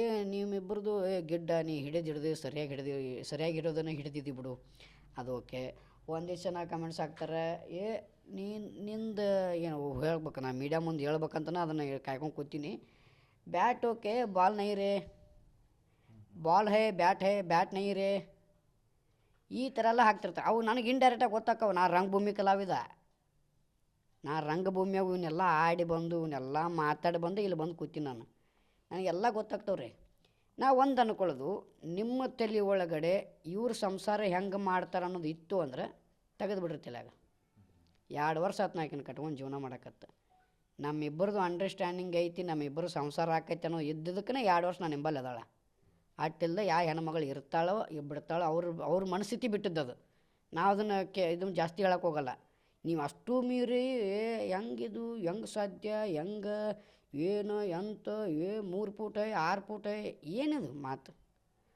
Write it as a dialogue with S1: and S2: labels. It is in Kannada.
S1: ಏ ನಿಮ್ಮಿಬ್ಬರದು ಏ, ಗಿಡ್ಡ, ನೀ ಹಿಡಿದು ಹಿಡಿದು ಸರಿಯಾಗಿ ಹಿಡಿದು, ಸರಿಯಾಗಿ ಹಿಡೋದನ್ನು ಹಿಡಿದಿದ್ದಿ ಬಿಡು. ಅದು ಓಕೆ. ಒಂದಿಷ್ಟು ಜನ ಕಮೆಂಟ್ಸ್ ಹಾಕ್ತಾರೆ, ಏ ನೀ ನಿಂದು ಏನು ಹೇಳ್ಬೇಕು, ನಾ ಮೀಡಿಯಾ ಮುಂದೆ ಹೇಳ್ಬೇಕಂತನ ಅದನ್ನು ಕಾಯ್ಕೊಂಡು ಕೂತೀನಿ. ಬ್ಯಾಟ್ ಓಕೆ, ಬಾಲ್ ನೈರೆ ಬಾಲ್ ಹೇ, ಬ್ಯಾಟ್ ಹೇ, ಬ್ಯಾಟ್ ನೈರೆ ಈ ಥರ ಎಲ್ಲ ಹಾಕ್ತಿರ್ತಾರೆ. ಅವು ನನಗೆ ಇಂಡೈರೆಕ್ಟಾಗಿ ಗೊತ್ತಾಕವು, ನಾ ರಂಗಭೂಮಿ ಕಲಾವಿದ. ನಾ ರಂಗಭೂಮಿಯಾಗ ಇವನ್ನೆಲ್ಲ ಆಡಿ ಬಂದು, ಇವನ್ನೆಲ್ಲ ಮಾತಾಡಿ ಬಂದು ಇಲ್ಲಿ ಬಂದು ಕೂತೀನಿ ನಾನು. ನನಗೆಲ್ಲ ಗೊತ್ತಾಗ್ತವ್ರಿ. ನಾ ಒಂದು ಅನ್ಕೊಳ್ಳೋದು, ನಿಮ್ಮ ತಲೆ ಒಳಗಡೆ ಇವ್ರ ಸಂಸಾರ ಹೆಂಗೆ ಮಾಡ್ತಾರೆ ಅನ್ನೋದು ಇತ್ತು ಅಂದ್ರೆ ತೆಗೆದು ಬಿಡ್ರಿ ತಲೆಯಾಗ. ಎರಡು ವರ್ಷ ಆತ್ನ ಆಕಿನ ಕಟ್ಕೊಂಡು ಜೀವನ ಮಾಡಕತ್ತೆ. ನಮ್ಮಿಬ್ಬರದು ಅಂಡರ್ಸ್ಟ್ಯಾಂಡಿಂಗ್ ಐತಿ, ನಮ್ಮಿಬ್ಬರು ಸಂಸಾರ ಆಕೈತಿ ಅನ್ನೋ ಇದ್ದದಕ್ಕೇ ಎರಡು ವರ್ಷ ನಾನು ನಿಂಬಲ್ಲಿ ಅದಾಳ. ಅಟ್ಟಿಲ್ದ ಯಾವ ಹೆಣ್ಮಗಳು ಇರ್ತಾಳೋ ಬಿಡ್ತಾಳೋ, ಅವ್ರ ಅವ್ರ ಮನಸ್ಥಿತಿ ಬಿಟ್ಟಿದ್ದದು ನಾವು ಅದನ್ನು ಕೆ ಇದನ್ನು ಜಾಸ್ತಿ ಹೇಳೋಕ್ಕೋಗಲ್ಲ ನೀವು ಅಷ್ಟು ಮೀರಿ ಹೆಂಗಿದು, ಹೆಂಗೆ ಸಾಧ್ಯ, ಹೆಂಗೆ ಏನು ಎಂತ ಏ ಮೂರು ಫೂಟ ಆರು ಫೂಟ್ ಏನದು ಮಾತು?